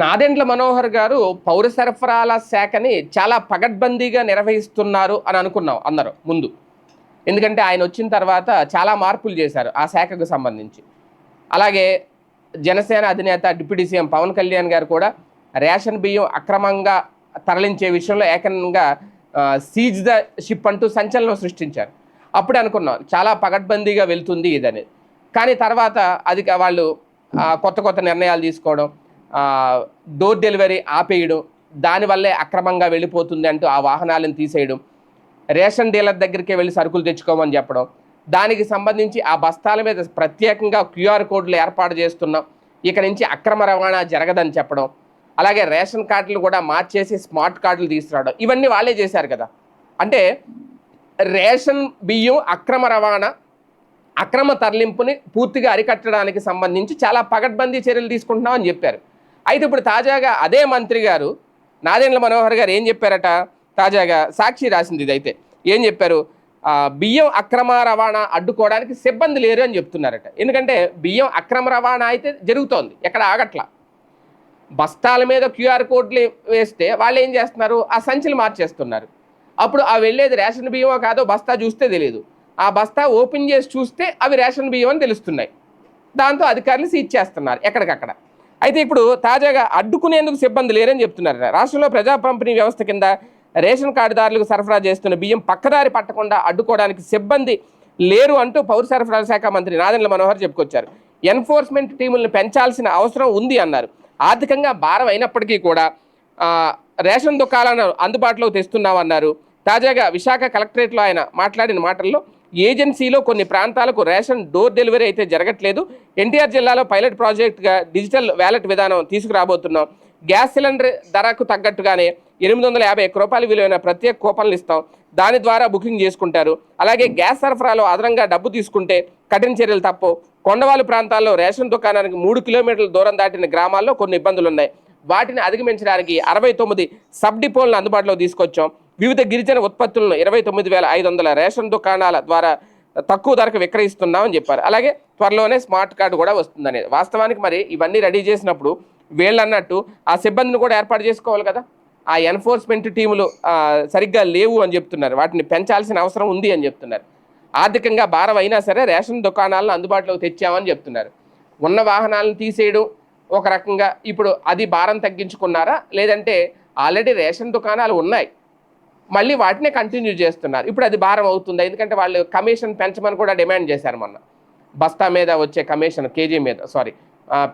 నాదెండ్ల మనోహర్ గారు పౌర సరఫరాల శాఖని చాలా పగడ్బందీగా నిర్వహిస్తున్నారు అని అనుకున్నాం అందరూ ముందు. ఎందుకంటే ఆయన వచ్చిన తర్వాత చాలా మార్పులు చేశారు ఆ శాఖకు సంబంధించి. అలాగే జనసేన అధినేత డిప్యూటీ సీఎం పవన్ కళ్యాణ్ గారు కూడా రేషన్ బియ్యం అక్రమంగా తరలించే విషయంలో ఏకంగా సీజ్ ద షిప్ అంటూ సంచలనం సృష్టించారు. అప్పుడు అనుకున్నాం చాలా పగడ్బందీగా వెళ్తుంది ఇదనేది కానీ తర్వాత అది వాళ్ళు కొత్త కొత్త నిర్ణయాలు తీసుకోవడం డోర్ డెలివరీ ఆపేయడం దానివల్లే అక్రమంగా వెళ్ళిపోతుంది అంటూ ఆ వాహనాలను తీసేయడం రేషన్ డీలర్ దగ్గరికే వెళ్ళి సరుకులు తెచ్చుకోమని చెప్పడం దానికి సంబంధించి ఆ బస్తాల మీద ప్రత్యేకంగా క్యూఆర్ కోడ్లు ఏర్పాటు చేస్తున్నాం. ఇక నుంచి అక్రమ రవాణా జరగదని చెప్పడం అలాగే రేషన్ కార్డులు కూడా మార్చేసి స్మార్ట్ కార్డులు తీసుకురావడం ఇవన్నీ వాళ్ళే చేశారు కదా. అంటే రేషన్ బియ్యం అక్రమ రవాణా అక్రమ తరలింపుని పూర్తిగా అరికట్టడానికి సంబంధించి చాలా పగడ్బందీ చర్యలు తీసుకుంటున్నామని చెప్పారు. అయితే ఇప్పుడు తాజాగా అదే మంత్రి గారు నాదేండ్ల మనోహర్ గారు ఏం చెప్పారట? తాజాగా సాక్షి రాసింది ఇదైతే. ఏం చెప్పారు? బియ్యం అక్రమ రవాణా అడ్డుకోవడానికి సిబ్బంది లేరు అని చెప్తున్నారట. ఎందుకంటే బియ్యం అక్రమ రవాణా అయితే జరుగుతోంది. ఎక్కడ ఆగట్లా. బస్తాల మీద క్యూఆర్ కోడ్లు వేస్తే వాళ్ళు ఏం చేస్తున్నారు? ఆ సంచులు మార్చేస్తున్నారు. అప్పుడు ఆ వెళ్ళేది రేషన్ బియ్యమో కాదో బస్తా చూస్తే తెలియదు ఆ బస్తా ఓపెన్ చేసి చూస్తే అవి రేషన్ బియ్యం అని తెలుస్తున్నాయి. దాంతో అధికారులు సీజ్ చేస్తున్నారు ఎక్కడికక్కడ. అయితే ఇప్పుడు తాజాగా అడ్డుకునేందుకు సిబ్బంది లేరని చెప్తున్నారు. రాష్ట్రంలో ప్రజా పంపిణీ వ్యవస్థ కింద రేషన్ కార్డుదారులకు సరఫరా చేస్తున్న బియ్యం పక్కదారి పట్టకుండా అడ్డుకోవడానికి సిబ్బంది లేరు అంటూ పౌర సరఫరాల శాఖ మంత్రి నాదెండ్ల మనోహర్ చెప్పుకొచ్చారు. ఎన్ఫోర్స్మెంట్ టీములను పెంచాల్సిన అవసరం ఉంది అన్నారు. ఆర్థికంగా భారం అయినప్పటికీ కూడా రేషన్ దుకాణాలను అందుబాటులోకి తెస్తున్నామన్నారు. తాజాగా విశాఖ కలెక్టరేట్లో ఆయన మాట్లాడిన మాటల్లో ఏజెన్సీలో కొన్ని ప్రాంతాలకు రేషన్ డోర్ డెలివరీ అయితే జరగట్లేదు. ఎన్టీఆర్ జిల్లాలో పైలట్ ప్రాజెక్ట్గా డిజిటల్ వ్యాలెట్ విధానం తీసుకురాబోతున్నాం. గ్యాస్ సిలిండర్ ధరకు తగ్గట్టుగానే ఎనిమిది వందల యాభై ఒక్క రూపాయలు విలువైన ప్రత్యేక కూపన్లు ఇస్తాం. దాని ద్వారా బుకింగ్ చేసుకుంటారు. అలాగే గ్యాస్ సరఫరాలో అదనంగా డబ్బు తీసుకుంటే కఠిన చర్యలు తప్పు కొండవాలు ప్రాంతాల్లో రేషన్ దుకాణానికి మూడు కిలోమీటర్ల దూరం దాటిన గ్రామాల్లో కొన్ని ఇబ్బందులు ఉన్నాయి వాటిని అధిగమించడానికి అరవై తొమ్మిది సబ్ డిపోలను అందుబాటులో తీసుకొచ్చాం. వివిధ గిరిజన ఉత్పత్తులను ఇరవై తొమ్మిది వేల ఐదు వందల రేషన్ దుకాణాల ద్వారా తక్కువ ధరకు విక్రయిస్తున్నామని చెప్పారు. అలాగే త్వరలోనే స్మార్ట్ కార్డు కూడా వస్తుందనే వాస్తవానికి మరి ఇవన్నీ రెడీ చేసినప్పుడు వీళ్ళు అన్నట్టు ఆ సిబ్బందిని కూడా ఏర్పాటు చేసుకోవాలి కదా. ఆ ఎన్ఫోర్స్మెంట్ టీములు సరిగ్గా లేవు అని చెప్తున్నారు. వాటిని పెంచాల్సిన అవసరం ఉంది అని చెప్తున్నారు. ఆర్థికంగా భారం అయినా సరే రేషన్ దుకాణాలను అందుబాటులోకి తెచ్చామని చెప్తున్నారు. ఉన్న వాహనాలను తీసేయడం ఒక రకంగా ఇప్పుడు అది భారం తగ్గించుకున్నారా? లేదంటే ఆల్రెడీ రేషన్ దుకాణాలు ఉన్నాయి. మళ్ళీ వాటినే కంటిన్యూ చేస్తున్నారు. ఇప్పుడు అది భారం అవుతుంది. ఎందుకంటే వాళ్ళు కమిషన్ పెంచమని కూడా డిమాండ్ చేశారు మొన్న. బస్తా మీద వచ్చే కమిషన్ కేజీ మీద సారీ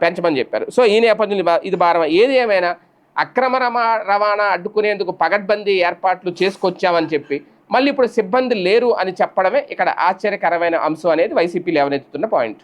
పెంచమని చెప్పారు. సో ఈ నేపథ్యంలో ఇది భారం. ఏది ఏమైనా అక్రమ రవాణా అడ్డుకునేందుకు పగడ్బందీ ఏర్పాట్లు చేసుకొచ్చామని చెప్పి మళ్ళీ ఇప్పుడు సిబ్బంది లేరు అని చెప్పడమే ఇక్కడ ఆశ్చర్యకరమైన అంశం అనేది వైసీపీ లేవనెత్తుతున్న పాయింట్.